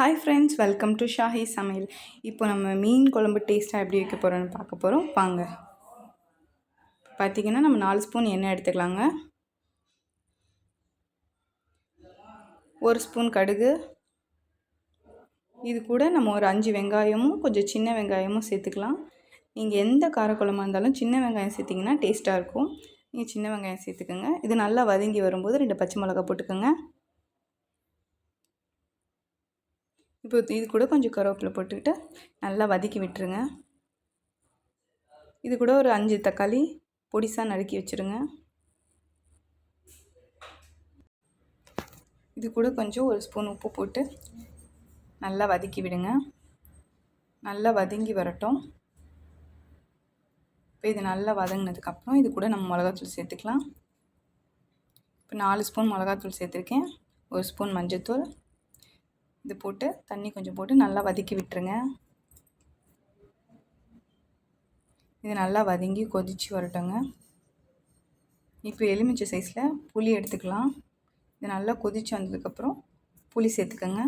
Hi friends welcome to Shahi Samayal இப்போ நம்ம மீன் குழம்பு டேஸ்ட்டாக எப்படி வைக்க போகிறோன்னு பார்க்க போகிறோம் வாங்க. பார்த்திங்கன்னா நம்ம நாலு ஸ்பூன் எண்ணெய் எடுத்துக்கலாங்க. ஒரு ஸ்பூன் கடுகு. இது கூட நம்ம ஒரு அஞ்சு வெங்காயமும் கொஞ்சம் சின்ன வெங்காயமும் சேர்த்துக்கலாம். நீங்கள் எந்த காரக்குழம்பாக இருந்தாலும் சின்ன வெங்காயம் சேர்த்திங்கன்னா டேஸ்ட்டாக இருக்கும். நீங்கள் சின்ன வெங்காயம் சேர்த்துக்கோங்க. இது நல்லா வதங்கி வரும்போது ரெண்டு பச்சை மிளகா போட்டுக்கோங்க. இப்போ இது கூட கொஞ்சம் கருவேப்பிலை போட்டுக்கிட்டு நல்லா வதக்கி விட்டுருங்க. இது கூட ஒரு அஞ்சு தக்காளி பொடிசாக நறுக்கி வச்சுருங்க. இது கூட கொஞ்சம் ஒரு ஸ்பூன் உப்பு போட்டு நல்லா வதக்கி விடுங்க. நல்லா வதங்கி வரட்டும். இப்போ இது நல்லா வதங்கினதுக்கப்புறம் இது கூட நம்ம மிளகாத்தூள் சேர்த்துக்கலாம். இப்போ நாலு ஸ்பூன் மிளகாத்தூள் சேர்த்துருக்கேன். ஒரு ஸ்பூன் மஞ்சத்தூள். இது போட்டு தண்ணி கொஞ்சம் போட்டு நல்லா வதக்கி விட்டுருங்க. இது நல்லா வதங்கி கொதித்து வரட்டுங்க. இப்போ எலுமிச்சை சைஸில் புளி எடுத்துக்கலாம். இது நல்லா கொதித்து வந்ததுக்கப்புறம் புளி சேர்த்துக்கோங்க.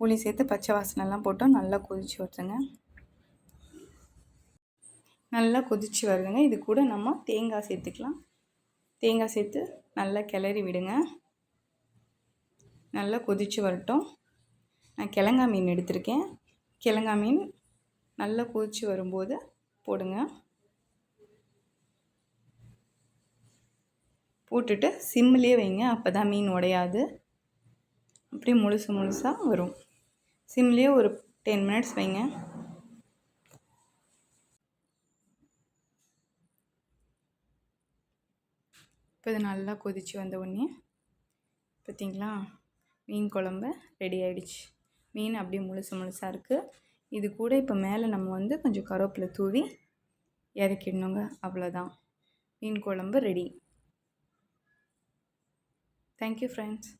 புளி சேர்த்து பச்சை வாசனைலாம் போட்டோம் நல்லா கொதித்து வருதுங்க நல்லா கொதித்து வருதுங்க இது கூட நம்ம தேங்காய் சேர்த்துக்கலாம். தேங்காய் சேர்த்து நல்லா கிளறி விடுங்க. நல்லா கொதித்து வரட்டும். நான் கிழங்கா மீன் எடுத்திருக்கேன். கிழங்கா மீன் நல்லா கொதித்து வரும்போது போடுங்க. போட்டுட்டு சிம்மிலே வைங்க. அப்போ தான் மீன் உடையாது. அப்படியே முழுசு முழுசாக வரும். சிம்லேயே ஒரு டென் மினிட்ஸ் வைங்க. இப்போ இது நல்லா கொதித்து வந்த உடனே பார்த்திங்களா? மீன் குழம்பு ரெடி ஆகிடுச்சு மீன் அப்படியே முழுசு முழுசாக இருக்குது இது கூட இப்போ மேலே நம்ம வந்து கொஞ்சம் கருவேப்பிலை தூவி இறக்கிடணுங்க. அவ்வளோதான். மீன் குழம்பு ரெடி தேங்க்யூ ஃப்ரெண்ட்ஸ்